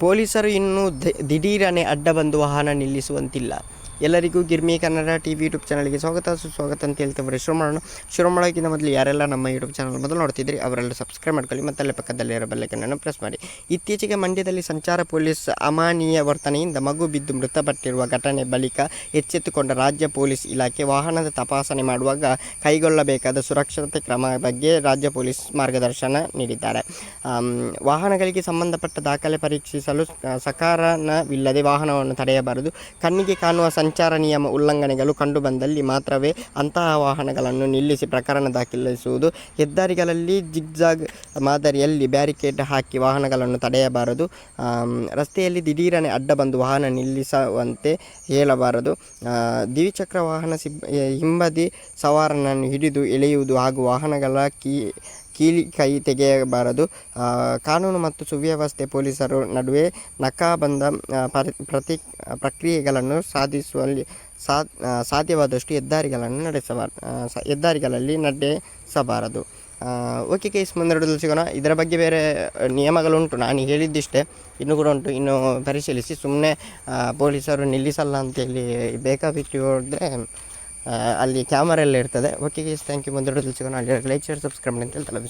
ಪೊಲೀಸರು ಇನ್ನೂ ದಿಢೀರನೆ ಅಡ್ಡ ಬಂದು ವಾಹನ ನಿಲ್ಲಿಸುವಂತಿಲ್ಲ. ಎಲ್ಲರಿಗೂ Girmi Kannada T V YouTube ಚಾನಲ್ಗೆ ಸ್ವಾಗತ. ಸುಸ್ವಾಗತ ಅಂತ ಹೇಳ್ತೇವೆ ಶುರು ಮಾಡೋಣ. ಶುರು ಮಾಡೋಕ್ಕಿಂತ ಮೊದಲು ಯಾರೆಲ್ಲ ನಮ್ಮ ಯೂಟ್ಯೂಬ್ ಚಾನಲ್ ಮೊದಲು ನೋಡ್ತಿದ್ರಿ, ಅವರೆಲ್ಲ ಸಬ್ಸ್ಕ್ರೈಬ್ ಮಾಡ್ಕೊಳ್ಳಿ ಮತ್ತು ಅಲ್ಲೇ ಪಕ್ಕದಲ್ಲಿರೋ ಬೆಲ್ಲೈಕನ್ನನ್ನು ಪ್ರೆಸ್ ಮಾಡಿ. ಇತ್ತೀಚೆಗೆ ಮಂಡ್ಯದಲ್ಲಿ ಸಂಚಾರ ಪೊಲೀಸ್ ಅಮಾನೀಯ ವರ್ತನೆಯಿಂದ ಮಗು ಬಿದ್ದು ಮೃತಪಟ್ಟಿರುವ ಘಟನೆ ಬಳಿಕ ಎಚ್ಚೆತ್ತುಕೊಂಡ ರಾಜ್ಯ ಪೊಲೀಸ್ ಇಲಾಖೆ ವಾಹನದ ತಪಾಸಣೆ ಮಾಡುವಾಗ ಕೈಗೊಳ್ಳಬೇಕಾದ ಸುರಕ್ಷತೆ ಕ್ರಮ ಬಗ್ಗೆ ರಾಜ್ಯ ಪೊಲೀಸ್ ಮಾರ್ಗದರ್ಶನ ನೀಡಿದ್ದಾರೆ. ವಾಹನಗಳಿಗೆ ಸಂಬಂಧಪಟ್ಟ ದಾಖಲೆ ಪರೀಕ್ಷಿಸಲು ಸಕಾರನವಿಲ್ಲದೆ ವಾಹನವನ್ನು ತಡೆಯಬಾರದು. ಕಣ್ಣಿಗೆ ಕಾಣುವ ಸಂಚಾರ ನಿಯಮ ಉಲ್ಲಂಘನೆಗಳು ಕಂಡುಬಂದಲ್ಲಿ ಮಾತ್ರವೇ ಅಂತಹ ವಾಹನಗಳನ್ನು ನಿಲ್ಲಿಸಿ ಪ್ರಕರಣ ದಾಖಲಿಸುವುದು. ಹೆದ್ದಾರಿಗಳಲ್ಲಿ ಜಿಗ್ಜಾಗ್ ಮಾದರಿಯಲ್ಲಿ ಬ್ಯಾರಿಕೇಡ್ ಹಾಕಿ ವಾಹನಗಳನ್ನು ತಡೆಯಬಾರದು. ರಸ್ತೆಯಲ್ಲಿ ದಿಢೀರನೆ ಅಡ್ಡ ಬಂದು ವಾಹನ ನಿಲ್ಲಿಸುವಂತೆ ಹೇಳಬಾರದು. ದ್ವಿಚಕ್ರ ವಾಹನ ಸಿಬ್ ಹಿಂಬದಿ ಸವಾರನನ್ನು ಹಿಡಿದು ಎಳೆಯುವುದು ಹಾಗೂ ವಾಹನಗಳ ಕೀ ಕೀಲಿ ಕೈ ತೆಗೆಯಬಾರದು. ಕಾನೂನು ಮತ್ತು ಸುವ್ಯವಸ್ಥೆ ಪೊಲೀಸರು ನಡುವೆ ನಕಾಬಂಧ ಪ್ರತಿ, ಪ್ರಕ್ರಿಯೆಗಳನ್ನು ಸಾಧಿಸುವಲ್ಲಿ ಸಾ ಸಾಧ್ಯವಾದಷ್ಟು ಹೆದ್ದಾರಿಗಳನ್ನು ನಡೆಸಬಾರ ಹೆದ್ದಾರಿಗಳಲ್ಲಿ ನಡೆಸಬಾರದು. ಓಕೆ ಕೇಸ್ ಮುಂದೆರಡಲ್ಲಿ ಸಿಗೋಣ. ಇದರ ಬಗ್ಗೆ ಬೇರೆ ನಿಯಮಗಳುಂಟು. ನಾನು ಹೇಳಿದ್ದಿಷ್ಟೇ. ಇನ್ನೂ ಕೂಡ ಉಂಟು. ಇನ್ನು ಪರಿಶೀಲಿಸಿ. ಸುಮ್ಮನೆ ಪೊಲೀಸರು ನಿಲ್ಲಿಸಲ್ಲ ಅಂತೇಳಿ ಬೇಕಾಬಿಟ್ಟು ಹೋದರೆ ಅಲ್ಲಿ ಕ್ಯಾಮರಾ ಎಲ್ಲ ಇರ್ತದೆ. ಓಕೆ ಗೀಸ್ ಥ್ಯಾಂಕ್ ಯು ಮುಂದೆ ಸಿಗೋಣ. ಅಲ್ಲಿ ಲೈಕ್ ಶೇರ್ ಸಬ್ಸ್ಕ್ರೈಬ್ ಮಾಡಿ ಅಂತ ಹೇಳ್ತಲ್ಲ